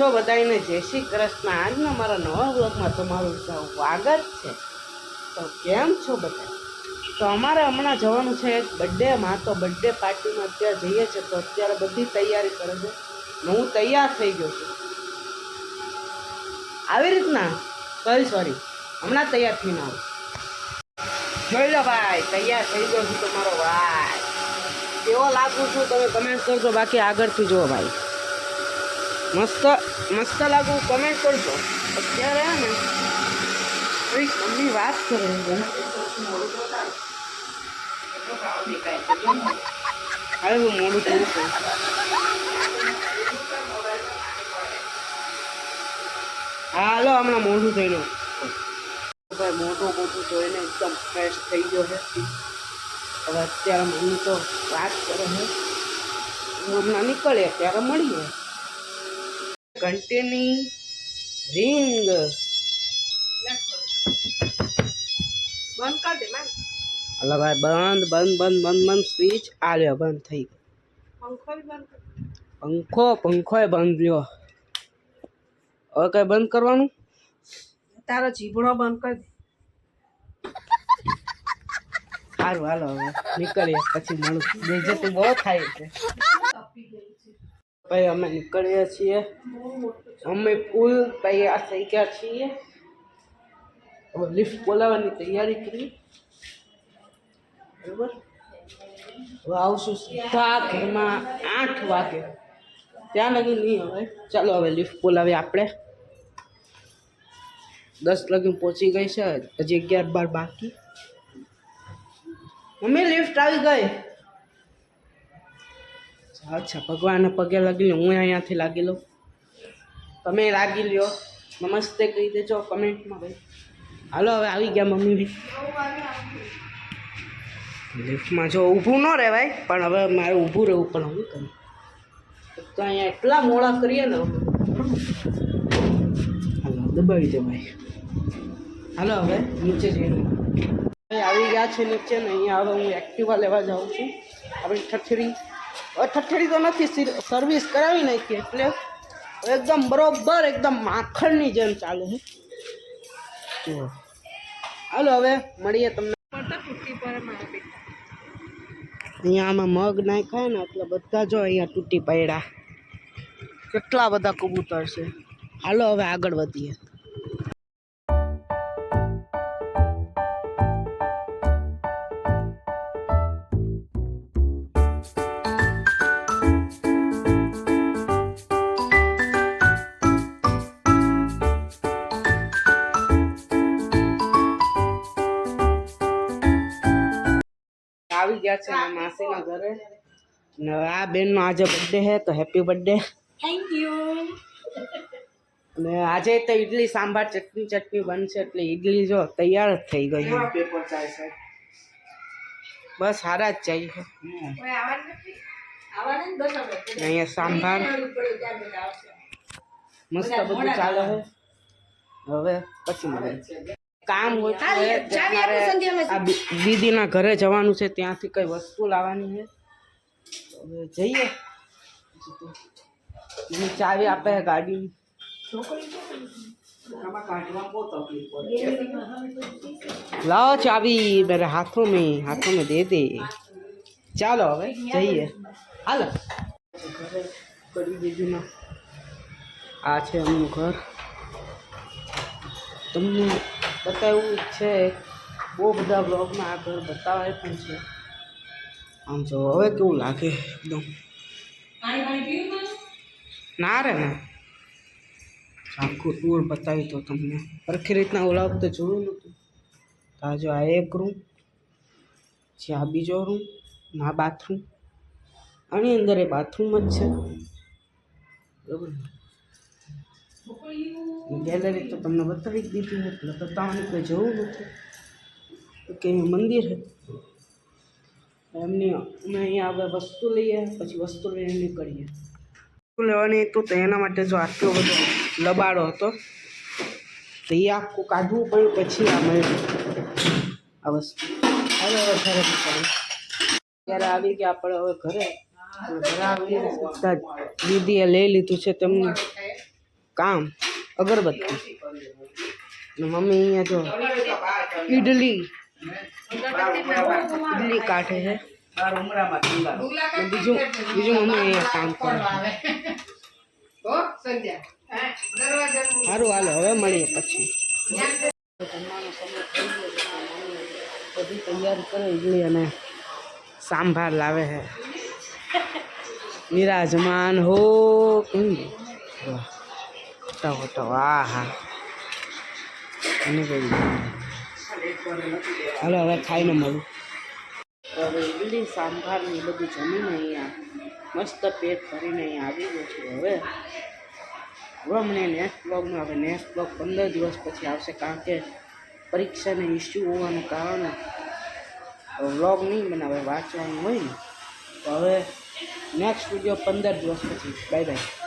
છો બધાને જય શ્રી કૃષ્ણ. આજના મારા નવા વ્લોગમાં તમારું સ્વાગત છે. તો કેમ છો બધા તો અમારે હમણાં જવાનું છે એક બર્થડેમાં, તો બર્થડે પાર્ટીમાં અત્યારે જઈએ છીએ તો અત્યારે બધી તૈયારી કરે છે. હું તૈયાર થઈ ગયો છું. આવી રીતના? સોરી સોરી હમણાં તૈયાર થઈને આવું. જોઈ લો ભાઈ, તૈયાર થઈ ગયો છું તમારો ભાઈ કેવો લાગુ છું તમે કમેન્ટ કરજો, બાકી આગળથી જુઓ ભાઈ. મસ્ત મસ્ત લાગુ કમેન્ટ કરજો. અત્યારે ને કંઈક મમ્મી વાત કરે હું મોડું થયું છે. હા હાલો, હમણાં મોઢું થઈને ભાઈ મોઢું જોઈને એકદમ ફ્રેશ થઈ ગયો છે. હવે અત્યારે મમ્મી તો વાત કરે છે. હમણાં નીકળે ત્યારે મળીએ. ઘંટીની રિંગ બંધ કર દે માન હલો ભાઈ બંધ બંધ બંધ બંધ બંધ સ્વિચ આલ્યો બંધ થઈ ગયો પંખો બી બંધ કર પંખો પંખોય બંધ રહ્યો હવે કઈ બંધ કરવાનું તારો જીભડો બંધ કર દે સારું હાલો હવે નીકળીએ પછી મળું બેજેતી બહુ થાય છે ભાઈ અમે નીકળીએ છીએ અમે ફૂલ તૈયાર થઈ ગયા છીએ હવે લિફ્ટ બોલાવવાની તૈયારી કરી બરાબર હવે આવશું સીધા ઘરમાં આઠ વાગે ત્યાં લગી નહીં હવે ચાલો હવે લિફ્ટ બોલાવીએ આપણે દસ લગી પહોંચી ગઈ છે હજી અગિયાર બાર બાકી મમ્મી લિફ્ટ આવી ગઈ અચ્છા ભગવાનને પગે લાગી લો હું અહીંયાથી લાગી લઉં. તમે લાગી લ્યો. નમસ્તે કહી દેજો કમેન્ટમાં ભાઈ. હાલો, હવે આવી ગયા મમ્મી બી. લિફ્ટમાં જો ઊભું ન રહેવાય, પણ હવે મારે ઊભું રહેવું પણ હું કરું. તો અહીંયા એટલા મોડા કરીએ ને હાલો, દબાવી દે ભાઈ. હાલો, હવે નીચે જઈને ભાઈ, આવી ગયા છે નીચે ને અહીંયા હવે હું એક્ટિવા લેવા જાઉં છું. આપણી હવે ઠઠડી તો નથી સર્વિસ કરાવી નાખી એટલે એકદમ બરોબર એકદમ માખણની જેમ ચાલે છે હાલો હવે મળીએ તમને. અહીંયા આમાં મગ નાખાય ને એટલે બધા જો અહીંયા તૂટી પડ્યા. કેટલા બધા કબૂતર છે. હાલો હવે આગળ વધીએ. ગયા છે માસીના ઘરે ને આ બેનનો આજે બર્થડે છે તો હેપી બર્થડે થેન્ક યુ અને આજે તો ઇડલી સાંભાર ચટણી ચટણી બનશે એટલે ઇડલી જો તૈયાર જ થઈ ગઈ પેપર જાય છે બસ સારા જ જાય છે અહીંયા સાંભાર મસ્ત બધું ચાલે છે હવે પછી મળે કામ હોય તો ચાલીએ, એ ચાલીએ મારે આપણે સંધ્યામાં આ દી- દીદીના ઘરે જવાનું છે ત્યાંથી કઈ વસ્તુ લાવવાની છે હવે જઈએ મને ચાવી આપે છે ગાડી लाओ चाबी मेरे हाथों में हाथों में दे दे ચાલો હવે જઈએ હાલો કરી દીધું ના આ છે એમનું ઘર તમને બતાવવું છે. બહુ બધા બ્લોગમાં આ ઘર બતાવાય પણ છે. આમ જો હવે કેવું લાગે એકદમ? ના રે ના. આખું ટૂર બતાવી તો તમને. સરખી રીતના ઓલા વખતે જોયું નહોતું. તો આ આ એક રૂમ પછી આ બીજો રૂમ ને આ બાથરૂમ આની અંદર એ બાથરૂમ જ છે. બરાબર ગેલેરી તો તમને બતાવી દીધી એટલે બતાવવાની કોઈ જવું નથી કે મંદિર છે એમની અમે અહીંયા હવે વસ્તુ લઈએ, પછી વસ્તુ લઈને નીકળીએ વસ્તુ લેવાની હતું તો એના માટે જો આટલો બધો લબાડો હતો, તો એ આખું કાઢવું પડ્યું પછી આ મળ્યું આ વસ્તુ. હવે ઘરે ત્યારે આવી ગયા આપણે હવે ઘરે. ઘરે આવીને દીદીએ લઈ લીધું છે તેમનું. કામ અગરબત્તી ને મમ્મી અહીંયા જો ઈડલી ઈડલી કાઢે છે ને બીજું બીજું મમ્મી અહીંયા કામ કરે છે સારું હાલો હવે મળીએ પછી જમવાનો સમય થઈ ગયો છે મમ્મી બધી તૈયારી કરે ઈડલી અને સાંભાર લાવે છે વિરાજમાન હો કેમ હોટા હોટા વાહ, હા. અને કઈ હાલો, હવે ખાઈને મળું હવે ઈડલી, સાંભાર ને એ બધું જમીને અહીંયા મસ્ત પેટ ભરીને અહીંયા આવી ગયો છું હવે. હવે મને નેક્સ્ટ બ્લોગમાં હવે નેક્સ્ટ બ્લોગ પંદર દિવસ પછી આવશે કારણ કે પરીક્ષાને ઇસ્યુ હોવાને કારણે. વ્લોગ નહીં બનાવે વાંચવાનું હોય ને. તો હવે નેક્સ્ટ વીડિયો પંદર દિવસ પછી. Bye bye